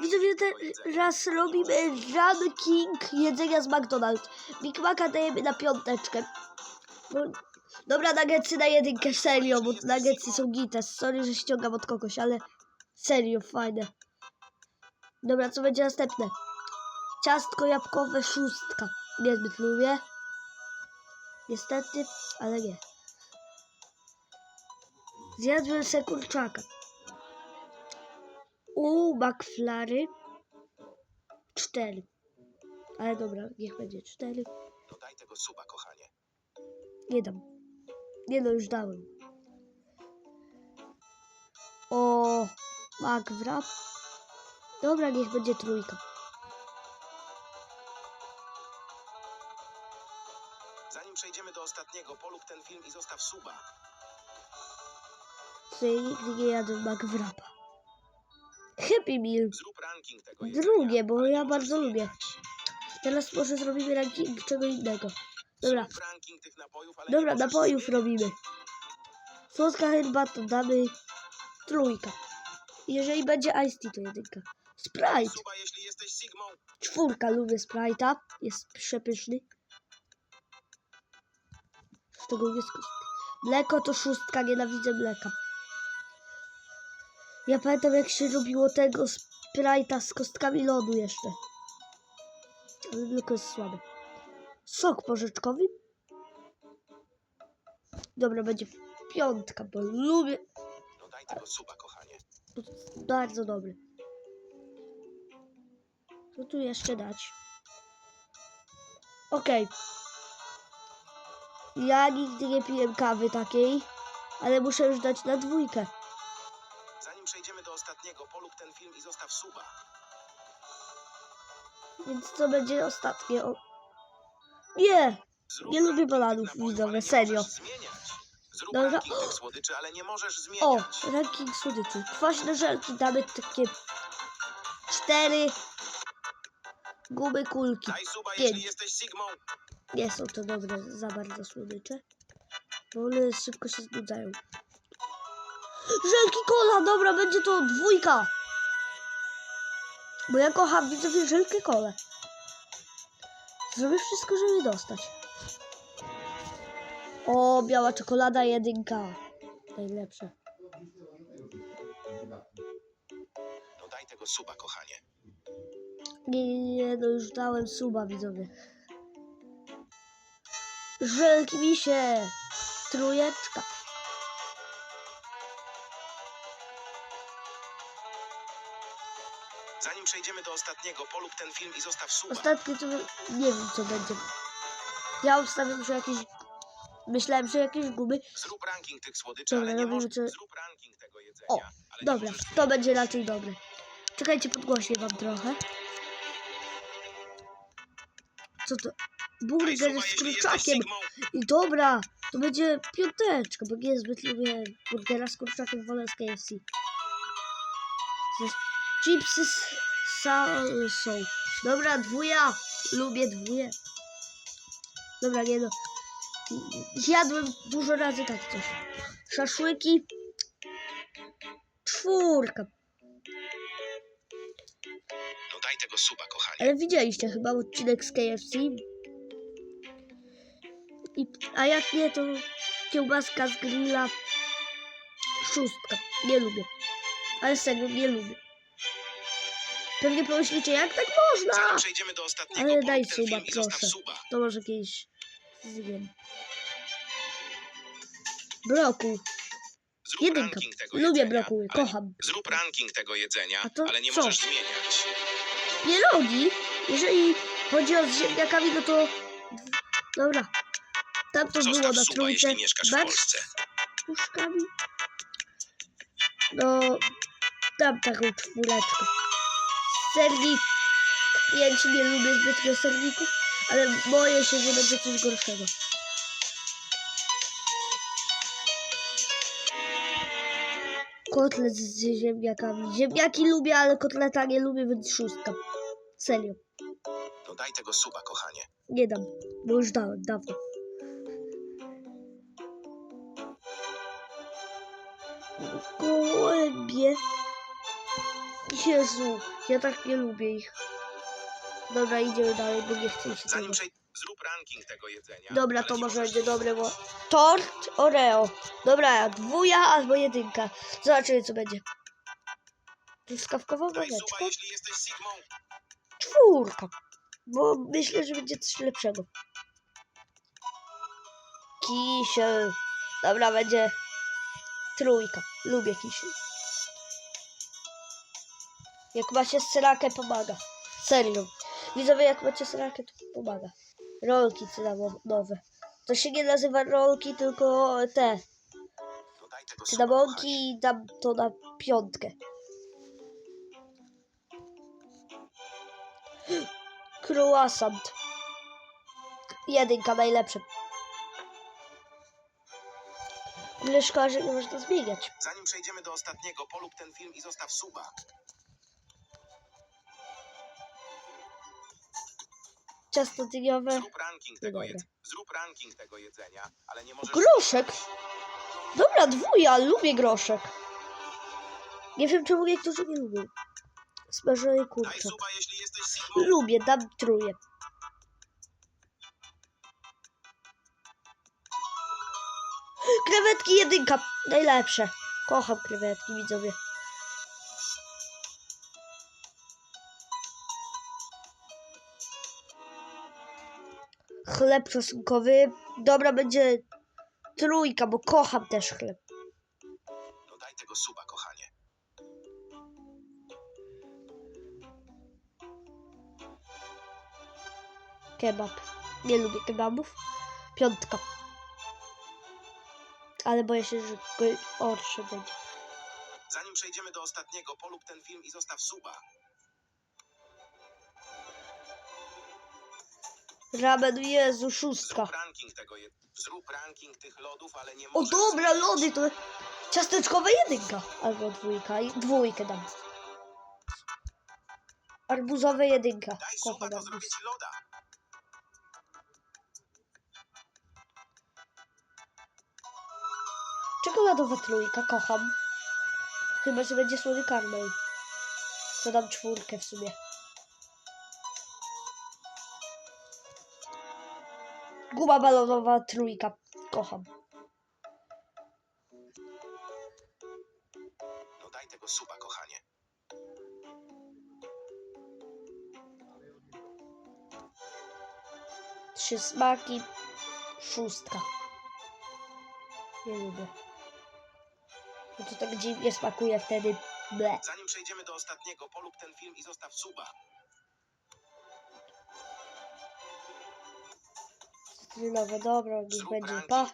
Widzowie, teraz robimy ranking jedzenia z McDonald's. Big Maca dajemy na piąteczkę. Bo- Dobra, nuggetsy na jedynkę, serio, bo nuggetsy są gites. Sorry, że ściągam od kogoś, ale serio, fajne. Dobra, co będzie następne? Ciastko jabłkowe szóstka. Niezbyt lubię. Niestety, ale nie. Zjadłem se kurczaka. U McFlary. Cztery. Ale dobra, niech będzie cztery. Dodaj tego suba, kochanie. Nie dam. Nie no, już dałem. O, McWrap. Dobra, niech będzie trójka. Zanim przejdziemy do ostatniego, polub ten film i zostaw suba. Sobie nigdy nie jadłem McWrapa. Happy Meal. Zrób ranking tego jedzenia, Drugie, bo ja bardzo lubię. Teraz może zrobimy ranking czego innego. Dobra, dobra, napojów robimy. Słodka herbata damy trójka. Jeżeli będzie Ice Tea to jedynka. Sprite. Czwórka, lubię Sprite'a. Jest przepyszny. Z kostki. Mleko to szóstka, nienawidzę mleka. Ja pamiętam jak się robiło tego Sprite'a z kostkami lodu jeszcze. Ale mleko jest słabe. Sok porzeczkowy? Dobra, będzie piątka, bo lubię. Dodaj tego suba, kochanie. Bardzo dobry. Co tu jeszcze dać? Okej. Ja nigdy nie piłem kawy takiej, ale muszę już dać na dwójkę. Ostatniego, polub ten film i zostaw suba. Więc to będzie ostatnie. O... Nie! Zrób Nie lubię ranking bananów, napojów, widzowie, ale nie serio. możesz zmieniać. Zrób Dobra. ranking tych słodyczy, ale nie możesz O! zmieniać. Ranking słodyczy. Kwaśne żelki damy takie cztery gumy kulki. Daj suba, Pięć. jeśli jesteś Sigmą. Nie są to dobre za bardzo słodycze. Bo one szybko się znudzają. Żelki kola! Dobra, będzie to dwójka! Bo ja kocham widzowie żelkę kole. Zrobię wszystko, żeby dostać. O, biała czekolada jedynka. Najlepsze. Dodaj tego suba, kochanie. Nie, nie, nie, no już dałem suba widzowie. Żelki misie! Trójeczka. Przejdziemy do ostatniego, polub ten film i zostaw suba. Ostatnie to nie wiem co będzie. Ja ustawiam, że jakieś. Myślałem, że jakieś gumy. Zrób ranking tych słodyczy, Dobra, ale nie robimy co- Zrób ranking tego jedzenia, O, nie Dobra, to będzie raczej dobre. Czekajcie, podgłośnię wam trochę. Co to? Burger z kurczakiem. I dobra, to będzie piąteczka, bo niezbyt lubię burgera z kurczakiem, wolę z KFC. Chipsy z salsą. Dobra, dwuja. Lubię dwuje. Dobra, nie no. Jadłem dużo razy tak coś. Szaszłyki. Czwórka. No daj tego suba, kochanie. Ale widzieliście chyba odcinek z KFC. I, a jak nie, to kiełbaska z grilla szóstka. Nie lubię. Ale serio, nie lubię. Pewnie pomyślicie, jak tak można? Przejdziemy do ostatniego, Ale daj suba, proszę. suba. To może kiedyś zjem. Brokuł. Zrób Jedynka. ranking tego Lubię brokuły, kocham. Zrób ranking tego jedzenia, ale nie co? możesz zmieniać. Pierogi, jeżeli chodzi o z ziemniakami, no to... Dobra. Tam to było na trójce. jeśli mieszkasz w Max Polsce. z puszkami. No, dam taką czwóreczkę. Sernik. Pięć nie lubię zbytnio serników, ale boję się, że będzie coś gorszego. Kotlet z ziemniakami. Ziemniaki lubię, ale kotleta nie lubię, więc szóstka. Serio. No daj tego suba, kochanie. Nie dam, bo już dałem dawno. Gołębie. Jezu, ja tak nie lubię ich. Dobra, idziemy dalej, bo nie chcę się tego. Zanim przejdziemy, zrób ranking tego jedzenia. Dobra, ale to może będzie dobre, bo... Tort Oreo. Dobra, dwuja albo jedynka. Zobaczymy, co będzie. Truskawkowa Daj suba, babeczka. jeśli jesteś Sigmą. Czwórka. Bo myślę, że będzie coś lepszego. Kisiel. Dobra, będzie trójka. Lubię kisiel. Jak macie serakę, pomaga. Serio. Widzowie, jak macie serakę, to pomaga. Rolki cynamonowe. To się nie nazywa rolki, tylko te. Cynamonki i dam to na piątkę. Croissant. Jedynka najlepsze. Ale szkoda, że nie można zmieniać. Zanim przejdziemy do ostatniego, polub ten film i zostaw suba. Ciasto dyniowe. Zrób ranking tego, jed... Zrób ranking tego jedzenia, ale nie możesz... Groszek. Dobra, dwuja, lubię groszek. Nie wiem, czemu niektórzy nie lubią. Smażony kurczak. Lubię, dam tróję. Krewetki jedynka, najlepsze. Kocham krewetki, widzowie. Chleb czosnkowy. Dobra, będzie trójka, bo kocham też chleb. To daj tego suba, kochanie. Kebab. Nie lubię kebabów. Piątka. Ale boję się, że gorszy będzie. Zanim przejdziemy do ostatniego, polub ten film i zostaw suba. Ramen, Jezu, szóstka. Zrób ranking tego jed... Zrób ranking tych lodów, ale nie O możesz... dobra, lody to ciasteczkowa jedynka. Albo dwójka. i Dwójkę dam. Arbuzowe jedynka. Daj suba, Kocham to arbuz. zrobię ci loda. Czekoladowa trójka, kocham. Chyba, że będzie słony karmel. To dam czwórkę w sumie. Guma balonowa trójka. Kocham. No daj tego suba, kochanie. Trzy smaki. Szóstka. Nie lubię. No to tak dziwnie smakuje wtedy. Ble. Zanim przejdziemy do ostatniego, polub ten film i zostaw suba. Cytrynowe, dobra, niech będzie. Pa.